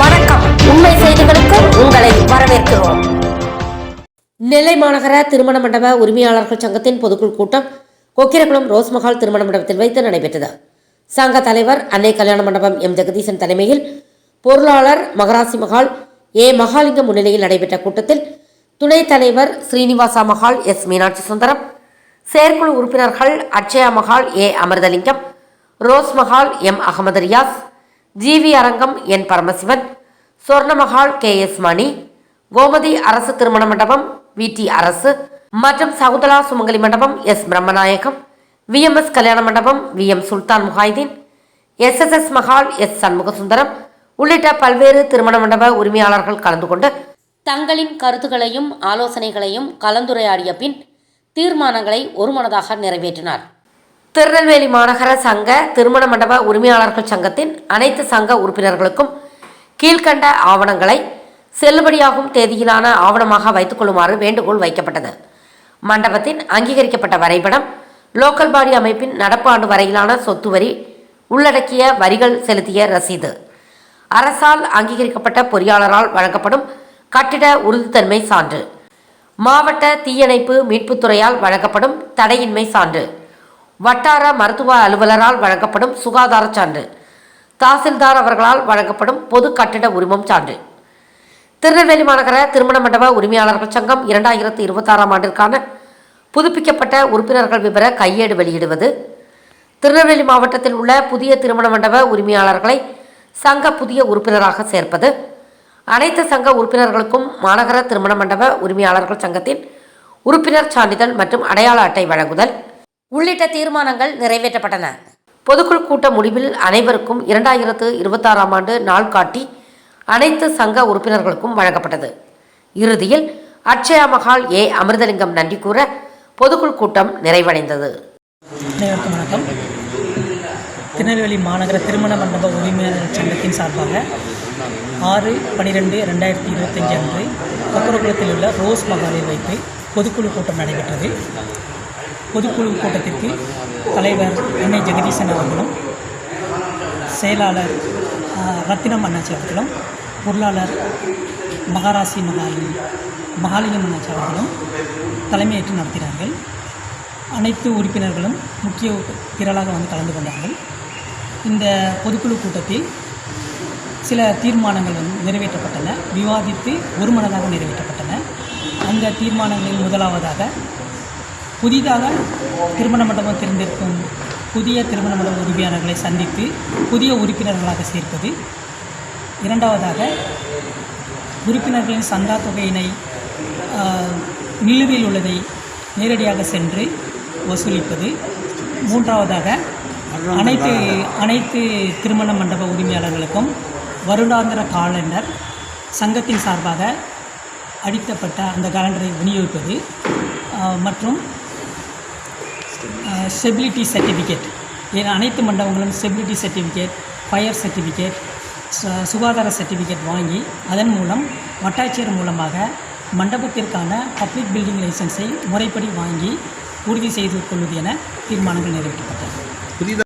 வணக்கம். உண்மை செய்திகளுக்கு உங்களை வரவேற்கிறோம். நெல்லை மாநகர திருமண மண்டப உரிமையாளர்கள் சங்கத்தின் பொதுக்குழு கூட்டம் கொக்கிரகுளம் ரோஸ்மஹால் திருமண மண்டபத்தில் வைத்து நடைபெற்றது. சங்க தலைவர் அன்னை கல்யாண மண்டபம் எம். ஜெகதீசன் தலைமையில் பொருளாளர் மகராசி மகால் ஏ. மகாலிங்கம் முன்னிலையில் நடைபெற்ற கூட்டத்தில் துணைத் தலைவர் ஸ்ரீனிவாசா மகால் எஸ். மீனாட்சி சுந்தரம் செயற்குழு உறுப்பினர்கள் Akshaya Mahal A. Amirthalingam Rose Mahal M. Ahmed Riyaz GV அரங்கம் N Paramasivan. Swarnamahal K. S. Mani. Gomathi Arasu திருமண மண்டபம் வி. டி. அரசு. மற்றும் சகுந்தலா சுமங்கலி மண்டபம் எஸ். பிரம்மநாயகம். விஎம்எஸ் கல்யாண மண்டபம் V. M. Sultan Muhaideen SSS Mahal S. Shanmugasundaram உள்ளிட்ட பல்வேறு திருமண மண்டப உரிமையாளர்கள் கலந்து கொண்டு தங்களின் கருத்துக்களையும் ஆலோசனைகளையும் கலந்துரையாடிய பின் தீர்மானங்களை ஒருமனதாக நிறைவேற்றினார். திருநெல்வேலி மாநகர சங்க திருமண மண்டப உரிமையாளர்கள் சங்கத்தின் அனைத்து சங்க உறுப்பினர்களுக்கும் கீழ்க்கண்ட ஆவணங்களை செல்லுபடியாகும் தேதியிலான ஆவணமாக வைத்துக் கொள்ளுமாறு வேண்டுகோள் வைக்கப்பட்டது. மண்டபத்தின் அங்கீகரிக்கப்பட்ட வரைபடம் லோக்கல் பாடி அமைப்பின் நடப்பு ஆண்டு வரையிலான சொத்து வரி உள்ளடக்கிய வரிகள் செலுத்திய ரசீது. அரசால் அங்கீகரிக்கப்பட்ட பொறியாளரால் வழங்கப்படும் கட்டிட உறுதித்தன்மை சான்று. மாவட்ட தீயணைப்பு மீட்புத்துறையால் வழங்கப்படும் தடையின்மை சான்று. வட்டார மருத்துவ அலுவலரால் வழங்கப்படும் சுகாதார சான்று. தாசில்தார் அவர்களால் வழங்கப்படும் பொது கட்டிட உரிமம் சான்று. திருநெல்வேலி மாநகர திருமண மண்டப உரிமையாளர்கள் சங்கம் இரண்டாயிரத்து இருபத்தாறாம் ஆண்டிற்கான புதுப்பிக்கப்பட்ட உறுப்பினர்கள் விவர கையேடு வெளியிடுவது. திருநெல்வேலி மாவட்டத்தில் உள்ள புதிய திருமண மண்டப உரிமையாளர்களை சங்க புதிய உறுப்பினராக சேர்ப்பது. அனைத்து சங்க உறுப்பினர்களுக்கும் மாநகர திருமண மண்டப உரிமையாளர்கள் சங்கத்தின் உறுப்பினர் சான்றிதழ் மற்றும் அடையாள அட்டை வழங்குதல். உள்ளிட்ட தீர்மானங்கள் நிறைவேற்றப்பட்டன. பொதுக்குழு கூட்ட முடிவில் அனைவருக்கும் இரண்டாயிரத்து இருபத்தாறாம் ஆண்டு நாள் காட்டி அனைத்து சங்க உறுப்பினர்களுக்கும் வழங்கப்பட்டது. இறுதியில் அட்சயா மகால் ஏ. அமிர்தலிங்கம் நன்றி கூற பொதுக்குழு கூட்டம் நிறைவடைந்தது. வணக்கம். திருநெல்வேலி மாநகர திருமண மண்டப உரிமையாளர் சங்கத்தின் சார்பாக ஆறு பனிரெண்டு ரெண்டாயிரத்தி இருபத்தஞ்சு அன்று கொக்கரகுளத்தில் உள்ள ரோஸ் மகாலில் வைத்து பொதுக்குழு கூட்டம் நடைபெற்றது. பொதுக்குழு கூட்டத்திற்கு தலைவர் என்ஐ ஜெகதீசன் அவர்களும் செயலாளர் ரத்தினம் அண்ணாச்சி அவர்களும் பொருளாளர் மகாராசி மகாலி மகாலிங்கம் அண்ணாச்சி அவர்களும் தலைமையேற்று நடத்தினார்கள் அனைத்து உறுப்பினர்களும் முக்கிய திரளாக வந்து கலந்து கொண்டார்கள். இந்த பொதுக்குழு கூட்டத்தில் சில தீர்மானங்கள் வந்து நிறைவேற்றப்பட்டன. விவாதித்து ஒருமனதாக நிறைவேற்றப்பட்டன. அந்த தீர்மானங்களில் முதலாவதாக புதிதாக திருமண மண்டபம் தேர்ந்தெடுக்கும் புதிய திருமண மண்டப உதவியாளர்களை சந்தித்து புதிய உறுப்பினர்களாக சேர்ப்பது. இரண்டாவதாக உறுப்பினர்களின் சந்தா தொகையினை நிலுவையில் உள்ளதை நேரடியாக சென்று வசூலிப்பது. மூன்றாவதாக அனைத்து அனைத்து திருமண மண்டப உரிமையாளர்களுக்கும் வருடாந்திர காலண்டர் சங்கத்தின் சார்பாக அடித்தப்பட்ட அந்த காலண்டரை விநியோகிப்பது. மற்றும் ஸ்டெபிலிட்டி சர்டிஃபிகேட் ஏன் அனைத்து மண்டபங்களும் ஸ்டெபிலிட்டி சர்டிஃபிகேட் ஃபயர் சர்டிஃபிகேட் சுகாதார சர்டிஃபிகேட் வாங்கி அதன் மூலம் வட்டாட்சியர் மூலமாக மண்டபத்திற்கான பப்ளிக் பில்டிங் லைசன்ஸை முறைப்படி வாங்கி உறுதி செய்து கொள்வது என தீர்மானங்கள் நிறைவேற்றப்பட்டது